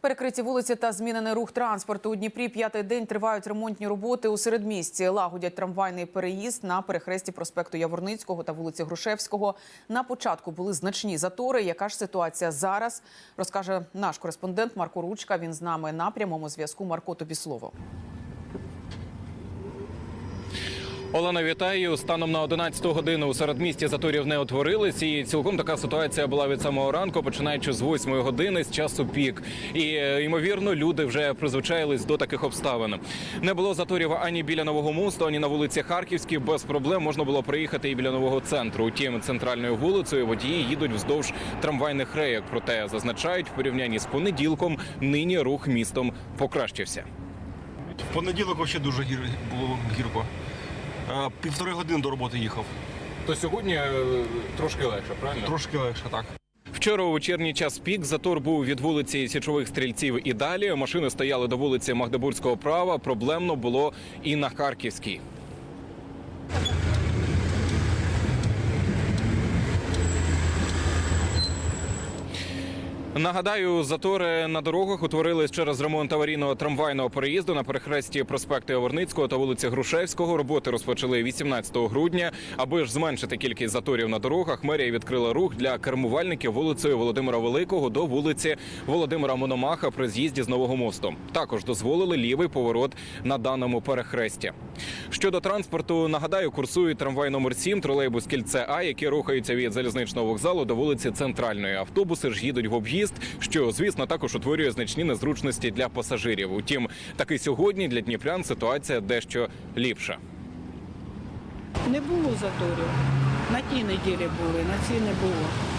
Перекриті вулиці та змінений рух транспорту у Дніпрі. П'ятий день тривають ремонтні роботи у середмісті. Лагодять трамвайний переїзд на перехресті проспекту Яворницького та вулиці Грушевського. На початку були значні затори. Яка ж ситуація зараз? Розкаже наш кореспондент Марко Ручка. Він з нами на прямому зв'язку. Марко, тобі слово. Олена, вітаю. Станом на 11 годину у середмісті заторів не утворились. І цілком така ситуація була від самого ранку, починаючи з 8 години з часу пік. І е, ймовірно, люди вже призвичаїлись до таких обставин. Не було заторів ані біля нового мосту, ані на вулиці Харківській. Без проблем можна було приїхати і біля нового центру. Утім, центральною вулицею водії їдуть вздовж трамвайних рейок. Проте зазначають, в порівнянні з понеділком нині рух містом покращився. В понеділок ще дуже гір... було гірко. Е, Півтори години до роботи їхав. То сьогодні е, трошки легше, правильно? Трошки легше, так. Вчора у вечірній час пік затор був від вулиці Січових стрільців і далі. Машини стояли до вулиці Магдебурзького права. Проблемно було і на Харківській. Нагадаю, затори на дорогах утворились через ремонт аварійного трамвайного переїзду на перехресті проспекту Яворницького та вулиці Грушевського. Роботи розпочали 18 грудня. Аби ж зменшити кількість заторів на дорогах, мерія відкрила рух для кермувальників вулицею Володимира Великого до вулиці Володимира Мономаха при з'їзді з нового мосту. Також дозволили лівий поворот на даному перехресті. Щодо транспорту, нагадаю, курсують трамвай номер 7 тролейбус кільце А, які рухаються від залізничного вокзалу до вулиці Центральної. Автобуси ж їдуть в об'їзд, що звісно також утворює значні незручності для пасажирів. Утім, таки сьогодні для дніпрян ситуація дещо ліпша. Не було заторів. На тій неділі були, на цій не було.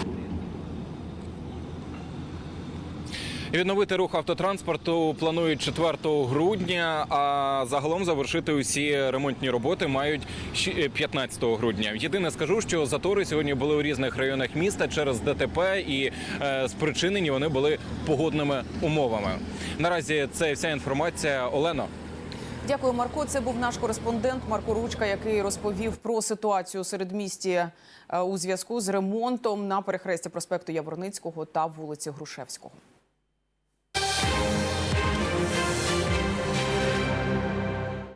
Відновити рух автотранспорту планують 4 грудня, а загалом завершити усі ремонтні роботи мають щ- е, 15 грудня. Єдине скажу, що затори сьогодні були у різних районах міста через ДТП, і е, спричинені вони були погодними умовами. Наразі це вся інформація. Олено. Дякую, Марко. Це був наш кореспондент Марко Ручка, який розповів про ситуацію у середмісті е, у зв'язку з ремонтом на перехресті проспекту Яворницького та вулиці Грушевського.